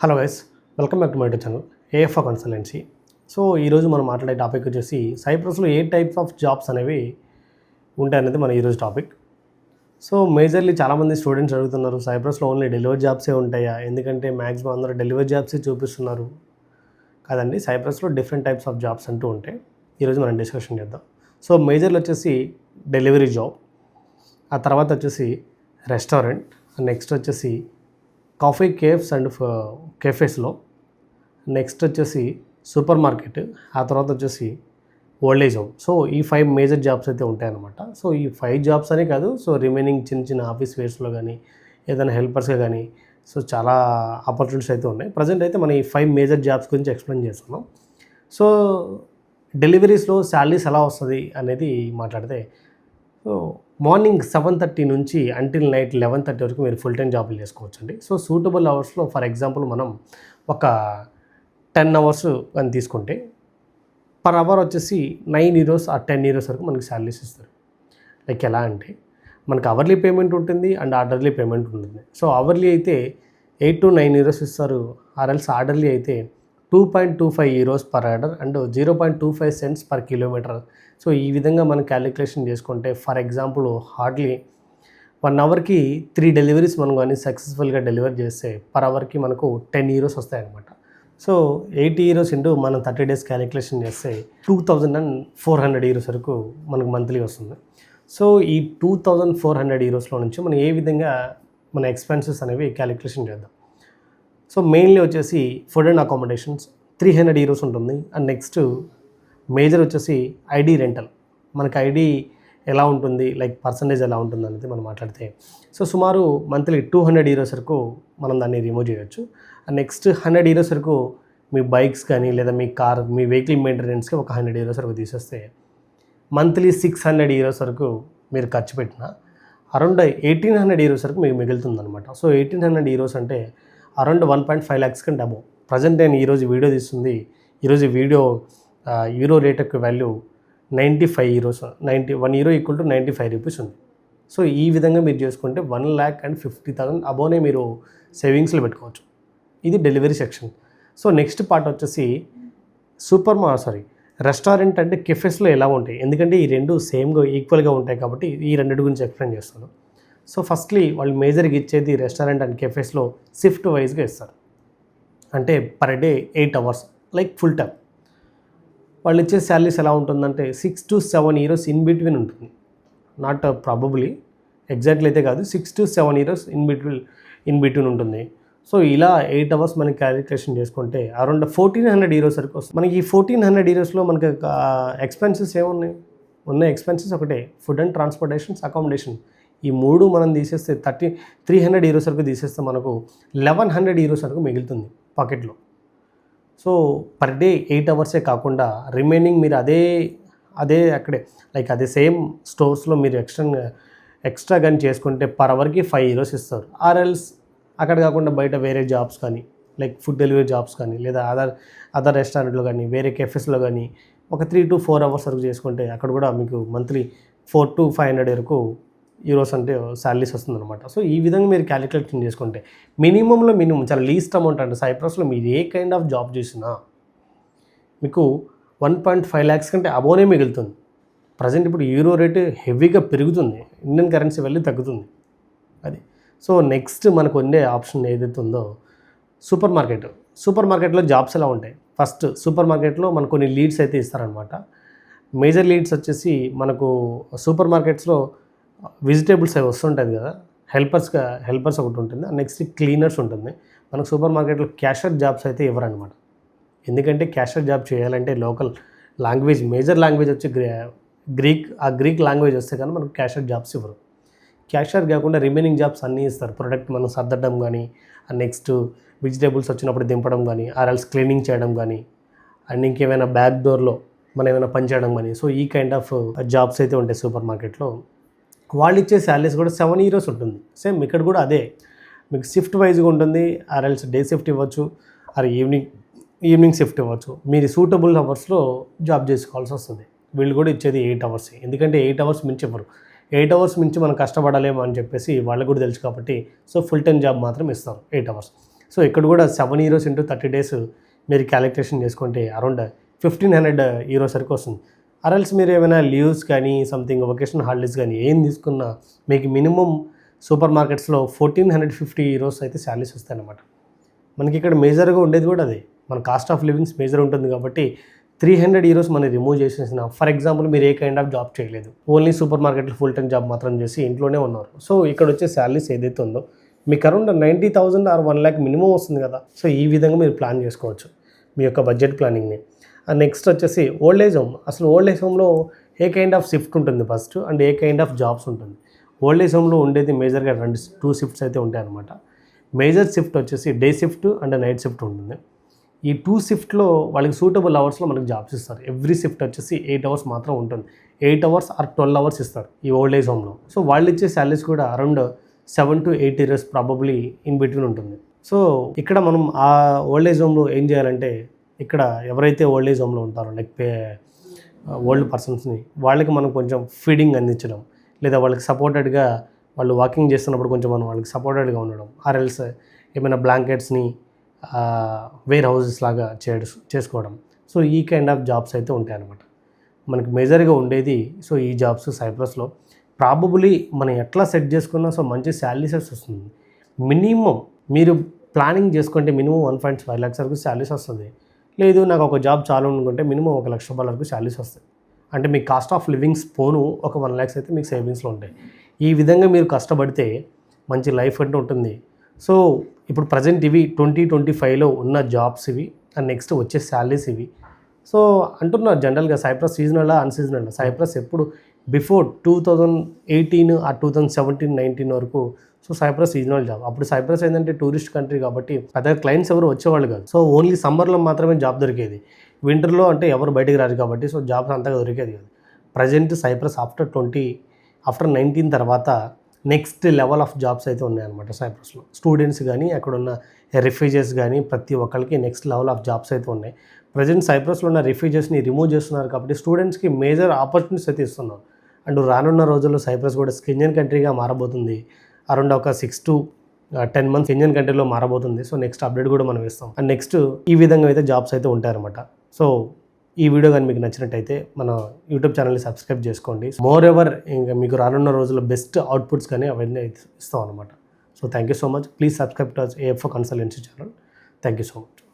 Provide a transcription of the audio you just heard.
Hello guys welcome back to my channel ఏఎఫ్ఆ consultancy so ఈరోజు మనం మాట్లాడే టాపిక్ వచ్చేసి సైప్రస్లో ఏ టైప్స్ ఆఫ్ జాబ్స్ అనేవి ఉంటాయనేది మన ఈరోజు టాపిక్ సో మేజర్లీ చాలామంది స్టూడెంట్స్ అడుగుతున్నారు సైప్రస్లో ఓన్లీ డెలివరీ జాబ్సే ఉంటాయా? ఎందుకంటే మ్యాక్సిమం అందరూ డెలివరీ జాబ్సే చూపిస్తున్నారు. కాదండి సైప్రస్లో డిఫరెంట్ టైప్స్ ఆఫ్ జాబ్స్ అంటూ ఉంటాయి. ఈరోజు మనం డిస్కషన్ చేద్దాం. సో మేజర్లు వచ్చేసి డెలివరీ జాబ్ ఆ తర్వాత వచ్చేసి రెస్టారెంట్ నెక్స్ట్ వచ్చేసి కాఫీ కేఫ్స్ అండ్ కెఫేస్లో నెక్స్ట్ వచ్చేసి సూపర్ మార్కెట్ ఆ తర్వాత వచ్చేసి ఓల్డేజ్ హోమ్ సో ఈ ఫైవ్ మేజర్ జాబ్స్ అయితే ఉంటాయన్నమాట. సో ఈ ఫైవ్ జాబ్స్ అనే కాదు సో రిమైనింగ్ చిన్న చిన్న ఆఫీస్ వేర్స్లో కానీ ఏదైనా హెల్పర్స్గా కానీ సో చాలా ఆపర్చునిటీస్ అయితే ఉన్నాయి. ప్రజెంట్ అయితే మనం ఈ ఫైవ్ మేజర్ జాబ్స్ గురించి ఎక్స్ప్లెయిన్ చేస్తున్నాం. సో డెలివరీస్లో శాలరీస్ ఎలా వస్తుంది అనేది మాట్లాడితే సో మార్నింగ్ సెవెన్ థర్టీ నుంచి అంటిల్ నైట్ లెవెన్ థర్టీ వరకు మీరు ఫుల్ టైం జాబులు చేసుకోవచ్చండి. సో సూటబుల్ అవర్స్లో ఫర్ ఎగ్జాంపుల్ మనం ఒక టెన్ అవర్స్ అని తీసుకుంటే పర్ అవర్ వచ్చేసి నైన్ ఈరోస్ ఆ టెన్ ఈరోస్ వరకు మనకి శాలరీస్ ఇస్తారు. లైక్ ఎలా అంటే మనకి అవర్లీ పేమెంట్ ఉంటుంది అండ్ ఆర్డర్లీ పేమెంట్ ఉంటుంది. సో అవర్లీ అయితే ఎయిట్ టు నైన్ ఈరోస్ ఇస్తారు. ఆర్ఎల్స్ ఆర్డర్లీ అయితే two point two five euros per order and zero point two five cents per kilometer so ఈ విధంగా మనం క్యాలిక్యులేషన్ చేసుకుంటే ఫర్ ఎగ్జాంపుల్ హార్డ్లీ వన్ అవర్కి త్రీ డెలివరీస్ మనం కానీ సక్సెస్ఫుల్గా డెలివర్ చేస్తే పర్ అవర్కి మనకు టెన్ ఈరోస్ వస్తాయన్నమాట. సో ఎయిటీ ఈరోస్ ఇంటూ మనం థర్టీ డేస్ క్యాలిక్యులేషన్ చేస్తే two thousand and four hundred euros వరకు మనకు మంత్లీ వస్తుంది. సో ఈ టూ థౌజండ్ ఫోర్ హండ్రెడ్ ఈరోస్లో నుంచి మనం ఏ విధంగా మన ఎక్స్పెన్సెస్ అనేవి క్యాలిక్యులేషన్ చేద్దాం. సో మెయిన్లీ వచ్చేసి food and accommodations three hundred euros ఉంటుంది. అండ్ నెక్స్ట్ మేజర్ వచ్చేసి ఐడి రెంటల్ మనకి ఐడి ఎలా ఉంటుంది? లైక్ పర్సంటేజ్ ఎలా ఉంటుంది అనేది మనం మాట్లాడితే. సో సుమారు మంత్లీ టూ హండ్రెడ్ ఈరోస్ వరకు మనం దాన్ని రిమూవ్ చేయొచ్చు. అండ్ నెక్స్ట్ హండ్రెడ్ ఈరోస్ వరకు మీ బైక్స్ కానీ లేదా మీ కార్ మీ వెహికల్ మెయింటెనెన్స్కి ఒక హండ్రెడ్ ఈరోస్ వరకు తీసేస్తే మంత్లీ సిక్స్ హండ్రెడ్ ఈరోస్ వరకు మీరు ఖర్చు పెట్టిన అరౌండ్ ఎయిటీన్ హండ్రెడ్ ఈరోస్ వరకు మీకు మిగులుతుంది అనమాట సో ఎయిటీన్ హండ్రెడ్ ఈరోస్ అంటే around one point five lakhs కంటే అబో ప్రజెంట్ నేను ఈరోజు వీడియో తీస్తుంది. ఈరోజు వీడియో యూరో రేట్ యొక్క value ninety five euros ninety one euro equal to ninety five rupees ఉంది. సో ఈ విధంగా మీరు చేసుకుంటే one lakh and fifty thousand అబోనే మీరు సేవింగ్స్లో పెట్టుకోవచ్చు. ఇది delivery section so next part వచ్చేసి సూపర్ మా సారీ రెస్టారెంట్ అంటే కెఫెస్లో ఎలా ఉంటాయి? ఎందుకంటే ఈ రెండు సేమ్గా ఈక్వల్గా ఉంటాయి కాబట్టి ఈ రెండింటి గురించి ఎక్స్ప్లెయిన్ చేస్తాను. సో ఫస్ట్లీ వాళ్ళు మేజర్గా ఇచ్చేది రెస్టారెంట్ అండ్ కెఫేస్లో షిఫ్ట్ వైజ్గా ఇస్తారు. అంటే per day eight hours like full time వాళ్ళు ఇచ్చే శాలరీస్ ఎలా ఉంటుందంటే six to seven years in between ఉంటుంది. నాట్ ప్రాబబ్లీ ఎగ్జాక్ట్లీ అయితే కాదు six to seven years in between in between ఉంటుంది. సో ఇలా ఎయిట్ అవర్స్ మనకి క్యాలిక్యులేషన్ చేసుకుంటే అరౌండ్ ఫోర్టీన్ హండ్రెడ్ ఈరోస్ వరకు వస్తుంది. మనకి ఈ ఫోర్టీన్ హండ్రెడ్ ఈరోస్లో మనకి ఎక్స్పెన్సెస్ uh, ఏమున్నాయి? ఉన్న ఎక్స్పెన్సెస్ ఒకటే ఫుడ్ అండ్ ట్రాన్స్పోర్టేషన్స్ అకామిడేషన్ ఈ మూడు మనం తీసేస్తే థర్టీ త్రీ హండ్రెడ్ ఈరోస్ వరకు తీసేస్తే మనకు లెవెన్ హండ్రెడ్ ఈరోస్ వరకు మిగులుతుంది పాకెట్లో. సో పర్ డే ఎయిట్ అవర్సే కాకుండా రిమైనింగ్ మీరు అదే అదే అక్కడే లైక్ అదే సేమ్ స్టోర్స్లో మీరు ఎక్స్ట్రా ఎక్స్ట్రా కానీ చేసుకుంటే పర్ అవర్కి ఫైవ్ ఈరోస్ ఇస్తారు. ఆర్ఎల్స్ అక్కడ కాకుండా బయట వేరే జాబ్స్ కానీ లైక్ ఫుడ్ డెలివరీ జాబ్స్ కానీ లేదా అదర్ అదర్ రెస్టారెంట్లో కానీ వేరే కెఫెస్లో కానీ ఒక త్రీ టు ఫోర్ అవర్స్ వరకు చేసుకుంటే అక్కడ కూడా మీకు monthly four to five hundred వరకు యూరోస్ అంటే శాలరీస్ వస్తుందన్నమాట. సో ఈ విధంగా మీరు క్యాలిక్యులేషన్ చేసుకుంటే మినిమంలో మినిమం చాలా లీస్ట్ అమౌంట్ అంటే సైప్రస్లో మీరు ఏ కైండ్ ఆఫ్ జాబ్ చేసినా మీకు వన్ పాయింట్ ఫైవ్ ల్యాక్స్ కంటే అబోనే మిగులుతుంది. ప్రజెంట్ ఇప్పుడు యూరో రేటు హెవీగా పెరుగుతుంది. ఇండియన్ కరెన్సీ వెళ్ళి తగ్గుతుంది. అది. సో నెక్స్ట్ మనకు ఉండే ఆప్షన్ ఏదైతే ఉందో సూపర్ మార్కెట్ సూపర్ మార్కెట్లో జాబ్స్ ఎలా ఉంటాయి? ఫస్ట్ సూపర్ మార్కెట్లో మనకు కొన్ని లీడ్స్ అయితే ఇస్తారనమాట మేజర్ లీడ్స్ వచ్చేసి మనకు సూపర్ మార్కెట్స్లో వెజిటేబుల్స్ అవి వస్తుంటుంది కదా హెల్పర్స్గా హెల్పర్స్ ఒకటి ఉంటుంది నెక్స్ట్ క్లీనర్స్ ఉంటుంది. మనకు సూపర్ మార్కెట్లో క్యాషర్ జాబ్స్ అయితే ఇవ్వరనమాట ఎందుకంటే క్యాషర్ జాబ్ చేయాలంటే లోకల్ లాంగ్వేజ్ మేజర్ లాంగ్వేజ్ వచ్చి గ్రీక్ ఆ గ్రీక్ లాంగ్వేజ్ వస్తే కానీ మనకు క్యాషర్ జాబ్స్ ఇవ్వరు. క్యాషియర్ కాకుండా రిమైనింగ్ జాబ్స్ అన్నీ ఇస్తారు. ప్రొడక్ట్ మనం సర్దడం కానీ నెక్స్ట్ వెజిటేబుల్స్ వచ్చినప్పుడు దింపడం కానీ ఆర్ఎల్స్ క్లీనింగ్ చేయడం కానీ అండ్ ఇంకేమైనా బ్యాక్ డోర్లో మనం ఏమైనా పని చేయడం కానీ సో ఈ కైండ్ ఆఫ్ జాబ్స్ అయితే ఉంటాయి సూపర్ మార్కెట్లో. వాళ్ళు ఇచ్చే శాలరీస్ కూడా సెవెన్ ఇయర్స్ ఉంటుంది. సేమ్ ఇక్కడ కూడా అదే. మీకు షిఫ్ట్ వైజ్గా ఉంటుంది. ఆర్ఎల్స్ డే షిఫ్ట్ ఇవ్వచ్చు. ఆర్ ఈవినింగ్ ఈవినింగ్ షిఫ్ట్ ఇవ్వచ్చు. మీరు సూటబుల్ అవర్స్లో జాబ్ చేసుకోవాల్సి వస్తుంది. వీళ్ళు కూడా ఇచ్చేది ఎయిట్ అవర్స్. ఎందుకంటే ఎయిట్ అవర్స్ మించి ఇవ్వరు. ఎయిట్ అవర్స్ మించి మనం కష్టపడలేము అని చెప్పేసి వాళ్ళకు కూడా తెలుసు కాబట్టి సో ఫుల్ టైం జాబ్ మాత్రం ఇస్తారు ఎయిట్ అవర్స్. సో ఇక్కడ కూడా seven euros into thirty days మీరు క్యాలిక్యులేషన్ చేసుకుంటే అరౌండ్ ఫిఫ్టీన్ హండ్రెడ్ ఈరోస్ వరకు వస్తుంది. అరల్స్ మీరు ఏమైనా లీవ్స్ కానీ సంథింగ్ వొకేషన్ హాలిడేస్ కానీ ఏం తీసుకున్నా మీకు మినిమం సూపర్ మార్కెట్స్లో ఫోర్టీన్ హండ్రెడ్ ఫిఫ్టీ ఈరోస్ అయితే శాలరీస్ వస్తాయన్నమాట. మనకి ఇక్కడ మేజర్గా ఉండేది కూడా అదే. మన కాస్ట్ ఆఫ్ లివింగ్స్ మేజర్ ఉంటుంది కాబట్టి త్రీ హండ్రెడ్ ఈరోస్ మనం రిమూవ్ చేసేసిన ఫర్ ఎగ్జాంపుల్ మీరు ఏ కైండ్ ఆఫ్ జాబ్ చేయలేదు. ఓన్లీ సూపర్ మార్కెట్లో ఫుల్ టైం జాబ్ మాత్రం చేసి ఇంట్లోనే ఉన్నారు. సో ఇక్కడ వచ్చే శాలరీస్ ఏదైతే ఉందో మీకు around ninety thousand or one lakh minimum వస్తుంది కదా. సో ఈ విధంగా మీరు ప్లాన్ చేసుకోవచ్చు. మీ యొక్క బడ్జెట్ ప్లానింగ్ని. నెక్స్ట్ వచ్చేసి ఓల్డ్ ఏజ్ హోమ్ అసలు ఓల్డ్ ఏజ్ హోమ్లో ఏ కైండ్ ఆఫ్ షిఫ్ట్ ఉంటుంది first and a kind of jobs ఉంటుంది? ఓల్డ్ ఏజ్ హోమ్లో ఉండేది మేజర్గా రెండు టూ షిఫ్ట్స్ అయితే ఉంటాయి అనమాట మేజర్ షిఫ్ట్ వచ్చేసి day shift and night shift ఉంటుంది. ఈ టూ షిఫ్ట్లో వాళ్ళకి సూటబుల్ అవర్స్లో మనకి జాబ్స్ ఇస్తారు. ఎవ్రీ షిఫ్ట్ వచ్చేసి ఎయిట్ అవర్స్ మాత్రం ఉంటుంది. Eight hours or twelve hours ఇస్తారు ఈ ఓల్డ్ ఏజ్ హోమ్లో సో వాళ్ళు ఇచ్చే శాలరీస్ కూడా around seven to eight years probably in between ఉంటుంది. సో ఇక్కడ మనం ఆ ఓల్డ్ ఏజ్ హోమ్లో ఏం చేయాలంటే ఇక్కడ ఎవరైతే ఓల్డ్ ఏజ్ హోమ్లో ఉంటారో లైక్ పే ఓల్డ్ పర్సన్స్ని వాళ్ళకి మనం కొంచెం ఫీడింగ్ అందించడం లేదా వాళ్ళకి సపోర్టెడ్గా వాళ్ళు వాకింగ్ చేస్తున్నప్పుడు కొంచెం మనం వాళ్ళకి సపోర్టెడ్గా ఉండడం ఆర్ఎల్స్ ఏమైనా బ్లాంకెట్స్ని వేర్ హౌసెస్ లాగా చేయడం చేసుకోవడం. సో ఈ కైండ్ ఆఫ్ జాబ్స్ అయితే ఉంటాయి అన్నమాట మనకి మేజర్గా ఉండేది సో ఈ జాబ్స్ సైప్రస్లో. ప్రాబబులీ మనం ఎట్లా సెట్ చేసుకున్నా సో మంచి శాలరీస్ వస్తుంది. మినిమం మీరు ప్లానింగ్ చేసుకుంటే minimum one point five lakhs వరకు శాలరీస్ వస్తుంది. లేదు నాకు ఒక జాబ్ చాలు అనుకుంటే మినిమం ఒక లక్ష రూపాయల వరకు శాలరీస్ వస్తాయి. అంటే మీ కాస్ట్ ఆఫ్ లివింగ్స్ పోను ఒక వన్ ల్యాక్స్ అయితే మీకు సేవింగ్స్లో ఉంటాయి. ఈ విధంగా మీరు కష్టపడితే మంచి లైఫ్ అంటే ఉంటుంది. సో ఇప్పుడు ప్రజెంట్ ఇవి ట్వంటీ ట్వంటీ ఫైవ్లో ఉన్న జాబ్స్ ఇవి అండ్ నెక్స్ట్ వచ్చే శాలరీస్ ఇవి. సో అంటున్నారు జనరల్గా సైప్రస్ సీజనల్ అన్సీజనల్? సైప్రస్ ఎప్పుడు బిఫోర్ టూ థౌజండ్ ఎయిటీన్ ఆ టూ థౌజండ్ సెవెంటీన్ నైన్టీన్ వరకు సో సైప్రస్ సీజనల్ జాబ్ అప్పుడు సైప్రస్ ఏంటంటే టూరిస్ట్ కంట్రీ కాబట్టి పెద్ద క్లయింట్స్ ఎవరు వచ్చేవాళ్ళు కాదు. సో ఓన్లీ సమ్మర్లో మాత్రమే జాబ్ దొరికేది. వింటర్లో అంటే ఎవరు బయటికి రారు కాబట్టి సో జాబ్స్ అంతగా దొరికేది కాదు. Present Cyprus after twenty after nineteen తర్వాత నెక్స్ట్ లెవెల్ ఆఫ్ జాబ్స్ అయితే ఉన్నాయన్నమాట సైప్రస్లో స్టూడెంట్స్ కానీ అక్కడ ఉన్న రిఫ్యూజెస్ కానీ ప్రతి ఒక్కరికి నెక్స్ట్ లెవెల్ ఆఫ్ జాబ్స్ అయితే ఉన్నాయి. ప్రజెంట్ సైప్రస్లో ఉన్న రిఫ్యూజెస్ని రిమూవ్ చేస్తున్నారు కాబట్టి స్టూడెంట్స్కి మేజర్ ఆపర్చునిటీస్ అయితే ఇస్తున్నారు. అండ్ రానున్న రోజుల్లో సైప్రస్ కూడా స్కింజన్ కంట్రీగా మారబోతుంది. అరౌండ్ ఒక సిక్స్ టు టెన్ మంత్స్ ఇంజన్ కంట్రీలో మారబోతుంది. సో నెక్స్ట్ అప్డేట్ కూడా మనం ఇస్తాం అండ్ నెక్స్ట్ ఈ విధంగా అయితే జాబ్స్ అయితే ఉంటాయన్నమాట. సో ఈ వీడియో కానీ మీకు నచ్చినట్టయితే మన యూట్యూబ్ ఛానల్ని సబ్స్క్రైబ్ చేసుకోండి. మోర్ ఎవర్ ఇంకా మీకు రానున్న రోజుల్లో బెస్ట్ అవుట్పుట్స్ కానీ అవన్నీ ఇస్తాం అనమాట so thank you so much please subscribe to A F consultancy channel thank you so much